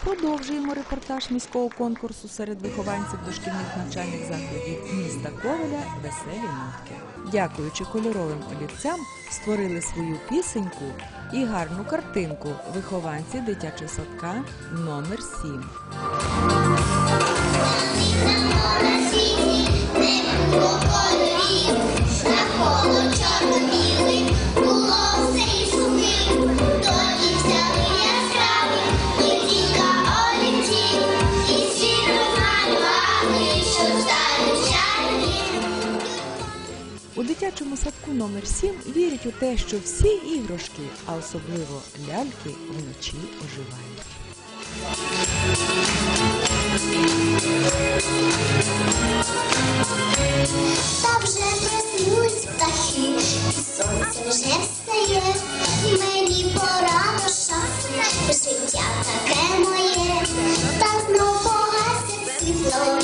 Продовжуємо репортаж міського конкурсу серед вихованців дошкільних навчальних закладів міста Ковеля Веселі нотки. Дякуючи кольоровим олівцям, створили свою пісеньку і гарну картинку вихованці дитячого садка номер 7 На світі не було дитячому садку номер 7 вірять у те, що всі іграшки, а особливо ляльки, вночі оживають. Та вже проснуть птахи, сонце вже встає. Мені пора до шафи, життя таке моє, та знов погасить світло,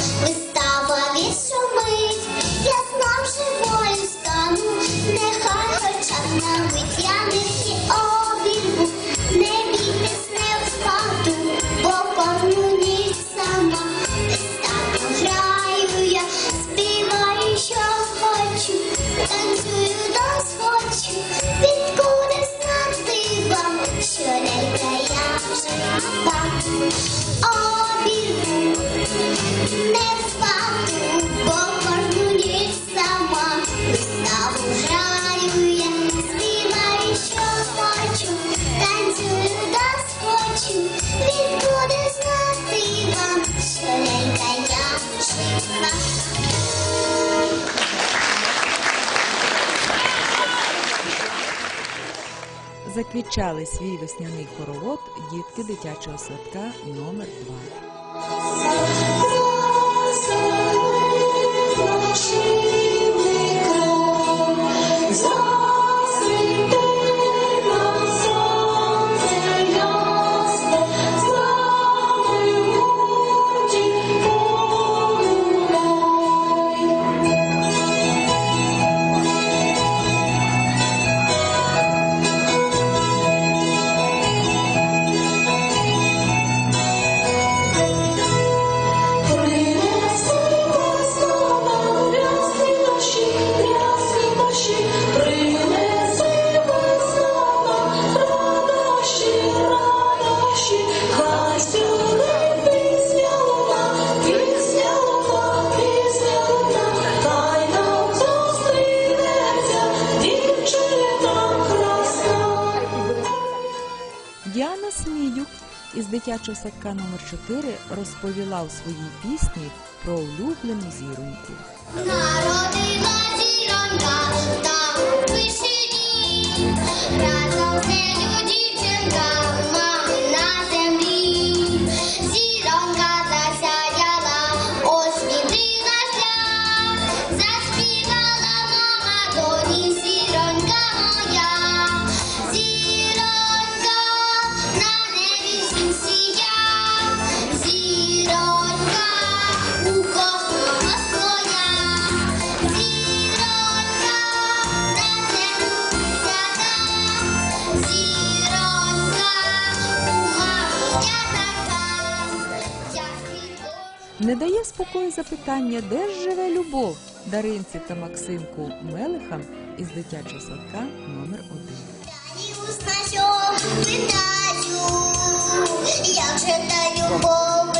Заквічали свій весняний хоровод дітки дитячого садка номер 2 дитячого садка номер 4 розповіла у своїй пісні про улюблену зіроньку. Народила зіронька там у вишині, разом з Не дає спокою запитання, де ж живе любов Даринці та Максимку Мелихам із дитячого садка номер 1 Я вже та любов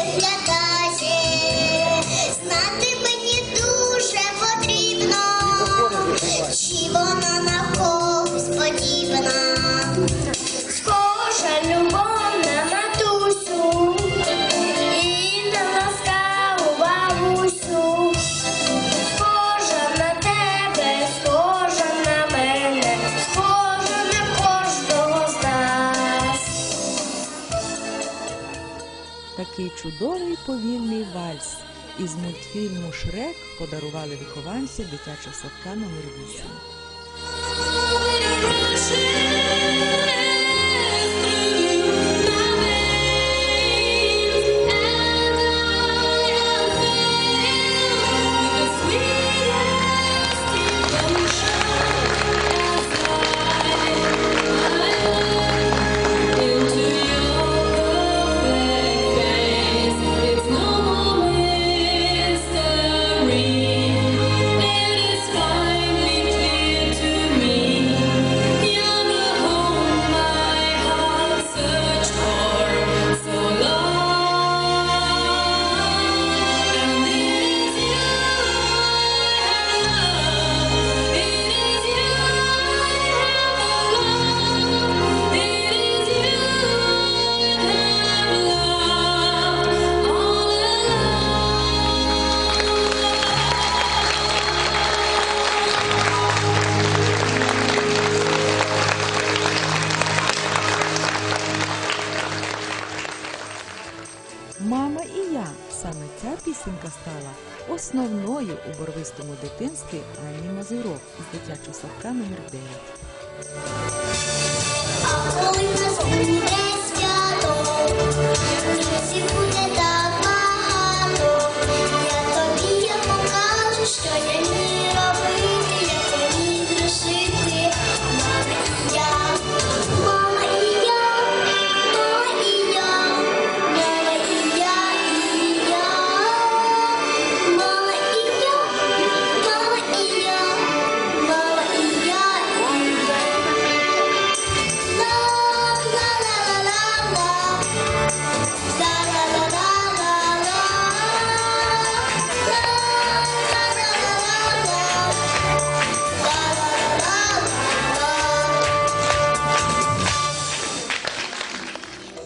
чудовий повільний вальс. Із мультфільму Шрек подарували вихованці дитячого садка номер 8 Крок з дитячого садка номер 9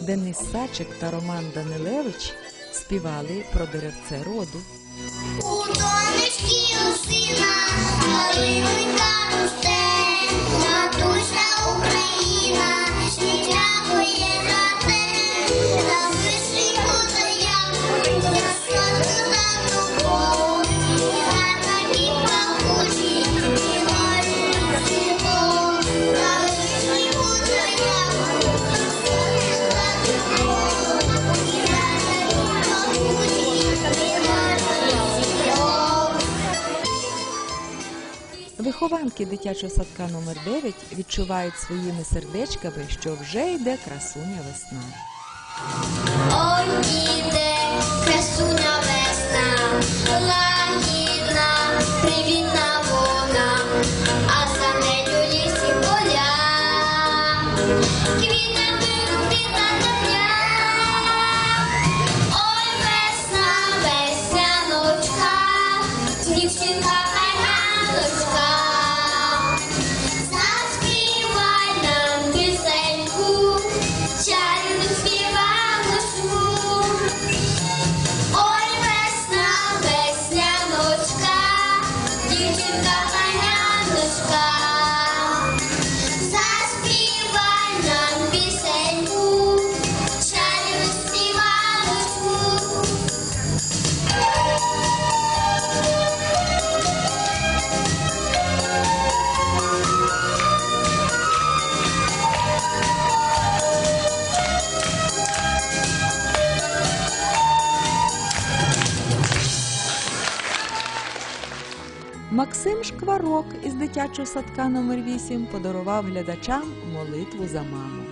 Денис Сачик та Роман Данилевич співали про деревце роду. У донечки у сина, Мешканки дитячого садка номер 9 відчувають своїми сердечками, що вже йде красуня весна. Ой, іде красуня шкварок із дитячого садка номер 8 подарував глядачам молитву за маму.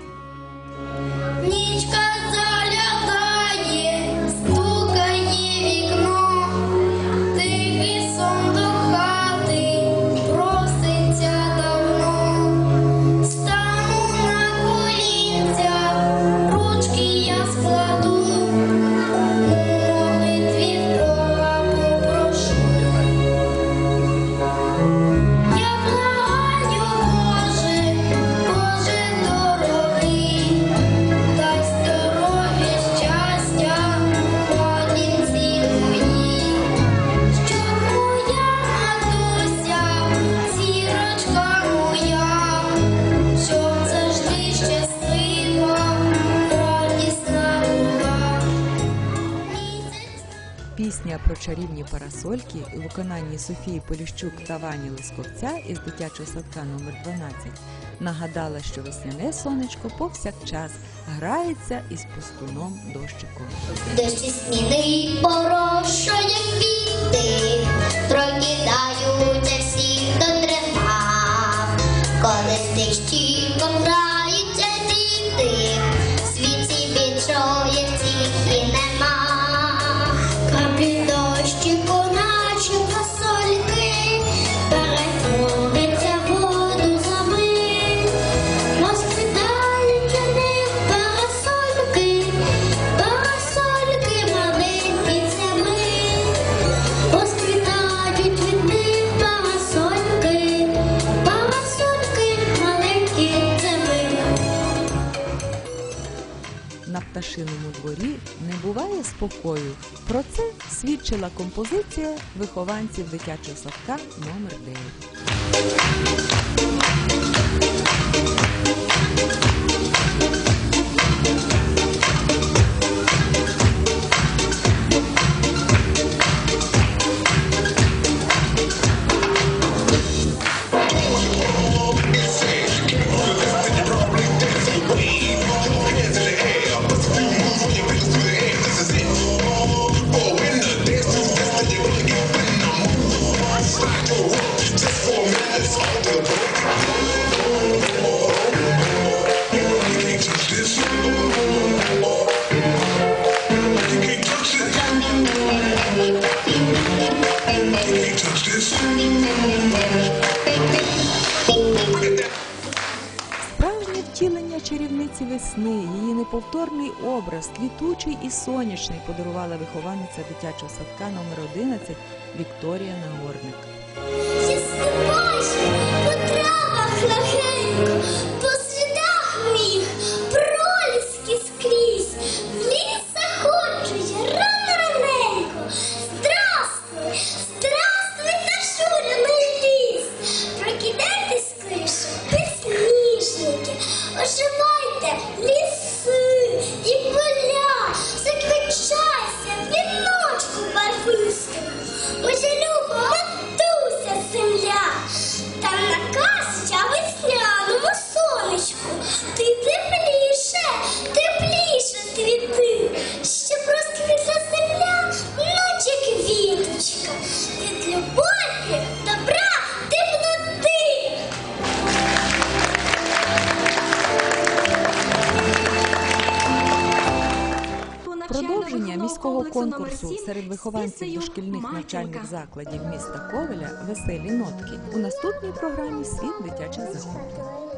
парасольки у виконанні Софії Поліщук та Вані Лисковця із дитячого садка номер 12 нагадала, що весняне сонечко повсякчас грається із пустуном дощиком. Дощі сніди порошує квіти, прокидаються всі, хто тримав, коли стищі покра. мишиному дворі не буває спокою. Про це свідчила композиція вихованців дитячого садка номер 9 Справжнє втілення чарівниці весни, її неповторний образ, квітучий і сонячний подарувала вихованниця дитячого садка номер 11 Вікторія Нагорник. Конкурсу серед вихованців дошкільних навчальних закладів міста Ковеля веселі нотки у наступній програмі Світ дитячих захоплень.